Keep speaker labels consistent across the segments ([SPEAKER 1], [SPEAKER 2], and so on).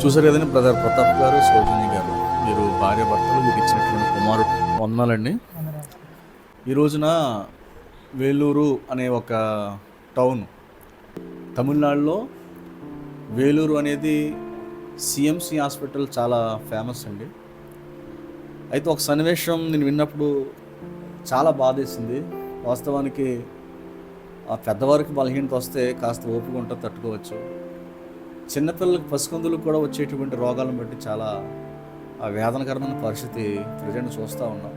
[SPEAKER 1] చూసారు కదండి బ్రదర్ ప్రతాప్ గారు సోజని గారు. మీరు భార్య భర్తలు మీకు ఇచ్చినటువంటి కుమారుడు వందనాలండి ఈ రోజున వేలూరు అనే ఒక టౌన్ తమిళనాడులో వేలూరు అనేది సిఎంసి హాస్పిటల్ చాలా ఫేమస్ అండి. అయితే ఒక సన్నివేశం నేను విన్నప్పుడు చాలా బాధేసింది. వాస్తవానికి ఆ పెద్దవారికి బలహీనత వస్తే కాస్త ఓపిక ఉంటుంది తట్టుకోవచ్చు. చిన్నపిల్లలకు పసికందులకు కూడా వచ్చేటువంటి రోగాలను బట్టి చాలా ఆ వేదనకరమైన పరిస్థితి ప్రజెంట్ చూస్తూ ఉన్నాం.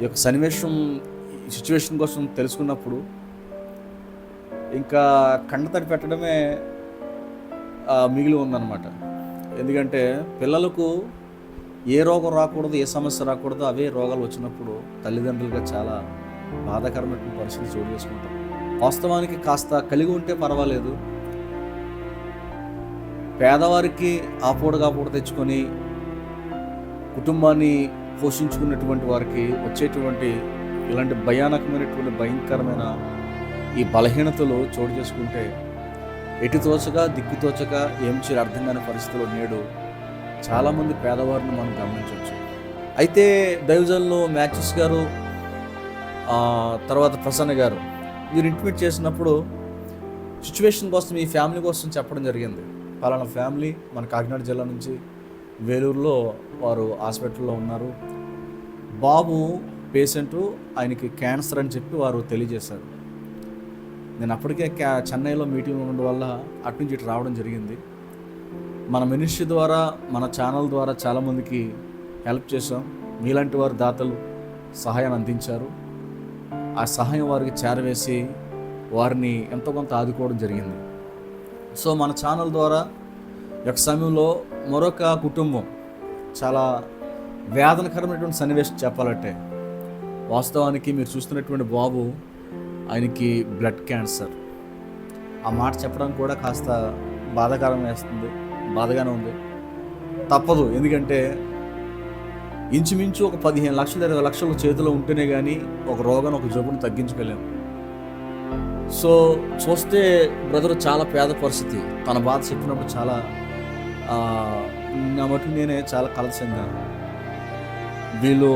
[SPEAKER 1] ఈ యొక్క సన్నివేశం సిచ్యువేషన్ కోసం తెలుసుకున్నప్పుడు ఇంకా కండతడి పెట్టడమే మిగిలి ఉందన్నమాట. ఎందుకంటే పిల్లలకు ఏ రోగం రాకూడదు ఏ సమస్య రాకూడదు అవే రోగాలు వచ్చినప్పుడు తల్లిదండ్రులుగా చాలా బాధాకరమైన పరిస్థితి చోటు చేసుకుంటాం. వాస్తవానికి కాస్త కలిగి ఉంటే పర్వాలేదు పేదవారికి ఆపూడ కాపూడ తెచ్చుకొని కుటుంబాన్ని పోషించుకున్నటువంటి వారికి వచ్చేటువంటి ఇలాంటి భయానకమైనటువంటి భయంకరమైన ఈ బలహీనతలు చోటు చేసుకుంటే ఎటు తోచగా దిక్కు తోచక ఏం చేయాలి అర్థం కాని పరిస్థితుల్లో నేడు చాలామంది పేదవారిని మనం గమనించవచ్చు. అయితే దైవజన్లో మ్యాచెస్ గారు తర్వాత ప్రసన్న గారు మీరు ఇంటిమేట్ చేసినప్పుడు సిచ్యువేషన్ కోసం మీ ఫ్యామిలీ కోసం చెప్పడం జరిగింది. పలానా ఫ్యామిలీ మన కాకినాడ జిల్లా నుంచి వేలూరులో వారు హాస్పిటల్లో ఉన్నారు. బాబు పేషెంట్ ఆయనకి క్యాన్సర్ అని చెప్పి వారు తెలియజేశారు. నేను అప్పటికే క్యా చెన్నైలో మీటింగ్ ఉండడం వల్ల అటు నుంచి ఇటు రావడం జరిగింది. మన మినిస్ట్రీ ద్వారా మన ఛానల్ ద్వారా చాలామందికి హెల్ప్ చేశాం. మీలాంటి వారు దాతలు సహాయాన్ని అందించారు. ఆ సహాయం వారికి చేరవేసి వారిని ఎంతో కొంత ఆదుకోవడం జరిగింది. సో మన ఛానల్ ద్వారా యొక్క సమయంలో మరొక కుటుంబం చాలా వేదనకరమైనటువంటి సన్నివేశం చెప్పాలంటే వాస్తవానికి మీరు చూస్తున్నటువంటి బాబు ఆయనకి బ్లడ్ క్యాన్సర్. ఆ మాట చెప్పడం కూడా కాస్త బాధాకరం వేస్తుంది బాధగానే ఉంది. తప్పదు ఎందుకంటే ఇంచుమించు ఒక పదిహేను లక్షల ఇరవై లక్షల చేతిలో ఉంటేనే కానీ ఒక రోగాన్ని ఒక జబ్బును తగ్గించగలేము సో చూస్తే బ్రదర్ చాలా పేద పరిస్థితి. తన బాధ చెప్పినప్పుడు చాలా నా మటుకు నేనే చాలా కలసిందాను వీళ్ళు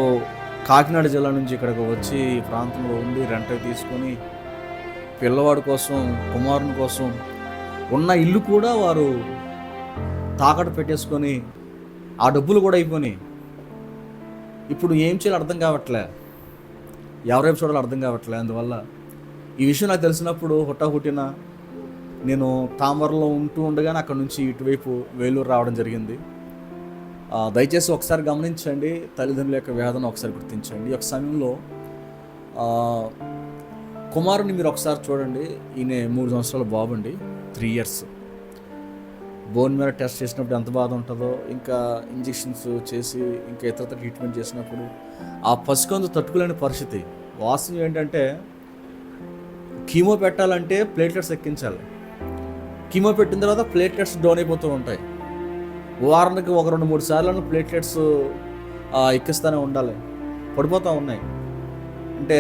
[SPEAKER 1] కాకినాడ జిల్లా నుంచి ఇక్కడికి వచ్చి ఈ ప్రాంతంలో ఉండి రెంట్ తీసుకొని పిల్లవాడి కోసం కుమారుని కోసం ఉన్న ఇల్లు కూడా వారు తాకట్టు పెట్టేసుకొని ఆ డబ్బులు కూడా అయిపోయి ఇప్పుడు ఏం చేయాలో అర్థం కావట్లే. ఎవరైపు చూడాలో అర్థం కావట్లే. అందువల్ల ఈ విషయం నాకు తెలిసినప్పుడు హుట్టాహుట్టిన నేను తామరలో ఉంటూ ఉండగానే అక్కడ నుంచి ఇటువైపు వేలూరు రావడం జరిగింది. దయచేసి ఒకసారి గమనించండి తల్లిదండ్రుల యొక్క వేదన ఒకసారి గుర్తించండి. ఈ యొక్క సమయంలో కుమారుని మీరు ఒకసారి చూడండి. ఈయన మూడు సంవత్సరాల బాబు అండి త్రీ ఇయర్స్. బోన్ మీద టెస్ట్ చేసినప్పుడు ఎంత బాధ ఉంటుందో ఇంకా ఇంజెక్షన్స్ చేసి ఇంకా ఇతరత ట్రీట్మెంట్ చేసినప్పుడు ఆ పసికందు తట్టుకోలేని పరిస్థితి. వాస్తవం ఏంటంటే కీమో పెట్టాలంటే ప్లేట్లెట్స్ ఎక్కించాలి. కీమో పెట్టిన తర్వాత ప్లేట్లెట్స్ డౌన్ అయిపోతూ ఉంటాయి. వారానికి ఒక రెండు మూడు సార్లు ప్లేట్లెట్స్ ఎక్కిస్తూనే ఉండాలి. పడిపోతూ ఉన్నాయి. అంటే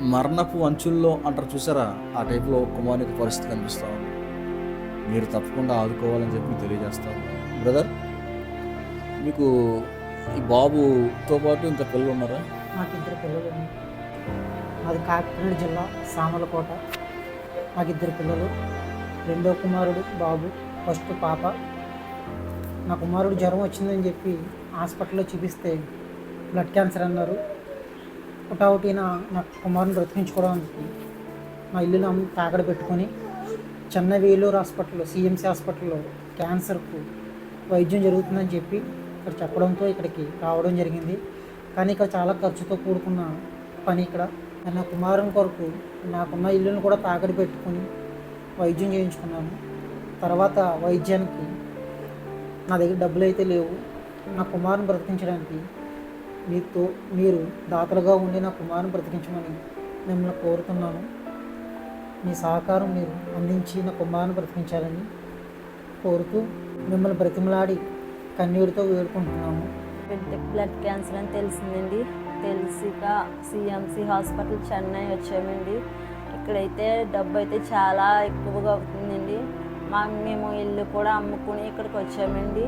[SPEAKER 1] మరణపు అంచుల్లో అంటారు చూసారా? ఆ టైప్లో కుమారునికి పరిస్థితి కనిపిస్తూ ఉంది. మీరు తప్పకుండా ఆదుకోవాలని చెప్పి తెలియజేస్తాను బ్రదర్ మీకు ఈ బాబుతో పాటు ఇంకా పిల్లలు ఉన్నారా?
[SPEAKER 2] నాకు ఇద్దరు పిల్లలు మాది కాకినాడ జిల్లా సామలకోట. నాకు ఇద్దరు పిల్లలు రెండో కుమారుడు బాబు ఫస్ట్ పాప. నా కుమారుడు జ్వరం వచ్చిందని చెప్పి హాస్పిటల్లో చూపిస్తే బ్లడ్ క్యాన్సర్ అన్నారు. ఒకటి నా నా కుమారుని బ్రతికించుకోవడానికి మా ఇల్లుని అమ్మి తాకడ పెట్టుకొని చెన్నై వేలూరు హాస్పిటల్లో సిఎంసి హాస్పిటల్లో క్యాన్సర్కు వైద్యం జరుగుతుందని చెప్పి ఇక్కడ చెప్పడంతో ఇక్కడికి రావడం జరిగింది. కానీ ఇక్కడ చాలా ఖర్చుతో కూడుకున్న పని ఇక్కడ. నా కుమారుని కొరకు నాకున్న ఇల్లును కూడా తాకడి పెట్టుకొని వైద్యం చేయించుకున్నాను. తర్వాత వైద్యానికి నా దగ్గర డబ్బులు అయితే లేవు. నా కుమారుని బ్రతికించడానికి మీతో మీరు దాతలుగా ఉండి నా కుమారుని బ్రతికించమని మిమ్మల్ని కోరుతున్నాను. మీ సహకారం మీరు అందించి నా కుమారుని బ్రతికించాలని కోరుతూ మిమ్మల్ని బ్రతిమలాడి కన్నీటితో వేడుకుంటున్నాము.
[SPEAKER 3] బ్లడ్ క్యాన్సర్ అని తెలిసిందండి. తెలిసిక సిఎంసి హాస్పిటల్ చెన్నై వచ్చామండి. ఇక్కడైతే డబ్బు అయితే చాలా ఎక్కువగా అవుతుందండి. మా మేము ఇల్లు కూడా అమ్ముకుని ఇక్కడికి వచ్చామండి.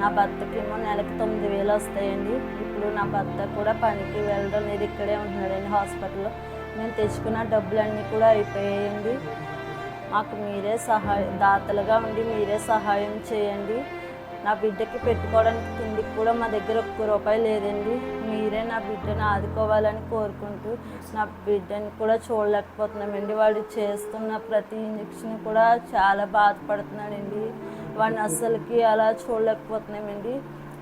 [SPEAKER 3] నా భర్తకేమో నెలకు తొమ్మిది వేలు వస్తాయండి. ఇప్పుడు నా భర్త కూడా పనికి వెళ్ళడం లేదు. ఇక్కడే ఉంటున్నాడండి హాస్పిటల్లో. మేము తెచ్చుకున్న డబ్బులన్నీ కూడా అయిపోయాయండి. మాకు మీరే సహాయం దాతలుగా ఉండి మీరే సహాయం చేయండి. నా బిడ్డకి పెట్టుకోవడానికి తిండికి కూడా మా దగ్గర ఒక్క రూపాయి లేదండి. మీరే నా బిడ్డను ఆదుకోవాలని కోరుకుంటూ నా బిడ్డని కూడా చూడలేకపోతున్నామండి. వాడు చేస్తున్న ప్రతి ఇంజక్షన్ కూడా చాలా బాధపడుతున్నాడండి. వాడిని అస్సలకి అలా చూడలేకపోతున్నామండి.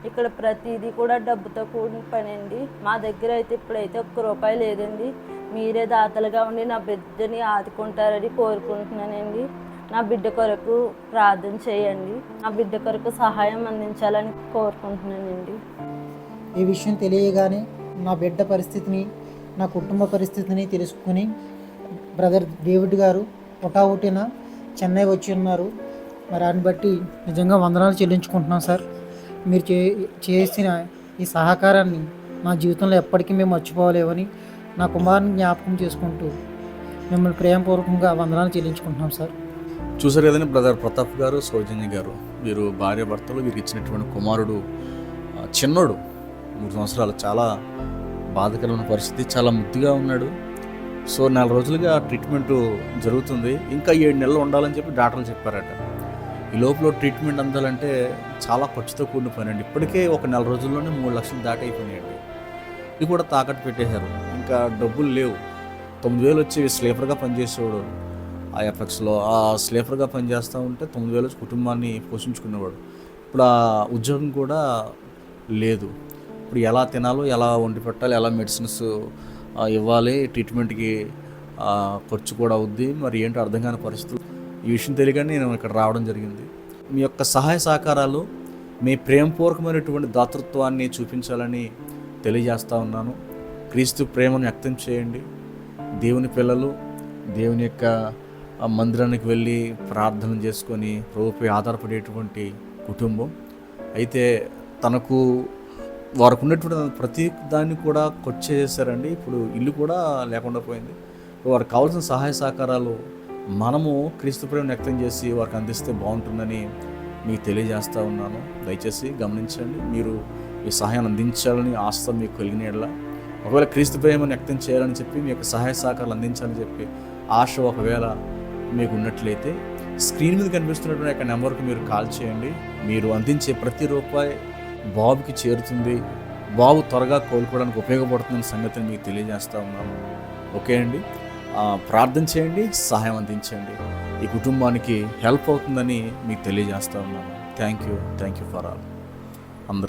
[SPEAKER 3] ఇక్కడ ప్రతిదీ కూడా డబ్బుతో కూడిన పని అండి మా దగ్గర అయితే ఇప్పుడైతే ఒక్క రూపాయి లేదండి. మీరే దాతలుగా ఉండి నా బిడ్డని ఆదుకుంటారని కోరుకుంటున్నానండి. నా బిడ్డ కొరకు ప్రార్థన చేయండి. నా బిడ్డ కొరకు సహాయం అందించాలని కోరుకుంటున్నానండి.
[SPEAKER 2] ఈ విషయం తెలియగానే నా బిడ్డ పరిస్థితిని నా కుటుంబ పరిస్థితిని తెలుసుకుని బ్రదర్ డేవిడ్ గారు హుటాహుటిన చెన్నై వచ్చి ఉన్నారు. మరి దాన్ని బట్టి నిజంగా వందనాలు చెల్లించుకుంటున్నాం సార్. మీరు చే చేసిన ఈ సహకారాన్ని మా జీవితంలో ఎప్పటికీ మేము మర్చిపోలేవని నా కుమారుని జ్ఞాపకం చేసుకుంటూ మిమ్మల్ని ప్రేమపూర్వకంగా వందనాలు చెల్లించుకుంటున్నాం సార్.
[SPEAKER 1] చూసారు కదండి బ్రదర్ ప్రతాప్ గారు సౌజన్య గారు. వీరు భార్య భర్తలు వీరికి ఇచ్చినటువంటి కుమారుడు చిన్నోడు. మూడు సంవత్సరాలు చాలా బాధకరమైన పరిస్థితి. చాలా ముద్దుగా ఉన్నాడు. సో నెల రోజులుగా ట్రీట్మెంట్ జరుగుతుంది. ఇంకా ఏడు నెలలు ఉండాలని చెప్పి డాక్టర్లు చెప్పారట. ఈ లోపల ట్రీట్మెంట్ అందాలంటే చాలా ఖర్చుతో కూడిన పని అండి ఇప్పటికే ఒక నెల రోజుల్లోనే మూడు లక్షలు దాటి అయిపోయినాయండి ఇది కూడా తాకట్టు పెట్టేశారు. ఇంకా డబ్బులు లేవు. తొమ్మిది వేలు వచ్చి స్లీపర్గా పనిచేసేవాడు. ఆ ఎఫెక్స్లో ఆ స్లీపర్గా పనిచేస్తూ ఉంటే తొమ్మిది వేలు వచ్చి కుటుంబాన్ని పోషించుకునేవాడు. ఇప్పుడు ఆ ఉద్యోగం కూడా లేదు. ఇప్పుడు ఎలా తినాలో ఎలా వండి పెట్టాలి ఎలా మెడిసిన్స్ ఇవ్వాలి ట్రీట్మెంట్కి ఖర్చు కూడా అవుద్ది. మరి ఏంటో అర్థం కాని పరిస్థితులు. ఈ విషయం తెలియగానే నేను ఇక్కడ రావడం జరిగింది. మీ యొక్క సహాయ సహకారాలు మీ ప్రేమపూర్వకమైనటువంటి దాతృత్వాన్ని చూపించాలని తెలియజేస్తా ఉన్నాను. క్రీస్తు ప్రేమను వ్యక్తం చేయండి. దేవుని పిల్లలు దేవుని యొక్క మందిరానికి వెళ్ళి ప్రార్థన చేసుకొని ప్రభుపై ఆధారపడేటువంటి కుటుంబం. అయితే తనకు వారికి ఉన్నటువంటి ప్రతి దాన్ని కూడా ఖర్చు చేశారండి ఇప్పుడు ఇల్లు కూడా లేకుండా పోయింది. వారికి కావాల్సిన సహాయ సహకారాలు మనము క్రీస్తు ప్రేమను వ్యక్తం చేసి వారికి అందిస్తే బాగుంటుందని మీకు తెలియజేస్తూ ఉన్నాను. దయచేసి గమనించండి. మీరు ఈ సహాయాన్ని అందించాలని ఆస్థ మీకు కలిగిన ఒకవేళ క్రీస్తు ప్రేమను వ్యక్తం చేయాలని చెప్పి మీ యొక్క సహాయ సహకారాలు అందించాలని చెప్పి ఆశ ఒకవేళ మీకు ఉన్నట్లయితే స్క్రీన్ మీద కనిపిస్తున్నటువంటి యొక్క నెంబర్కి మీరు కాల్ చేయండి. మీరు అందించే ప్రతి రూపాయి బాబుకి చేరుతుంది. బాబు త్వరగా కోలుకోవడానికి ఉపయోగపడుతుందన్న సంగతిని మీకు తెలియజేస్తా ఉన్నాను. ఓకే అండి? ప్రార్థన చేయండి సహాయం అందించండి. ఈ కుటుంబానికి హెల్ప్ అవుతుందని మీకు తెలియజేస్తా ఉన్నాను. Thank you. Thank you for all. అందరికీ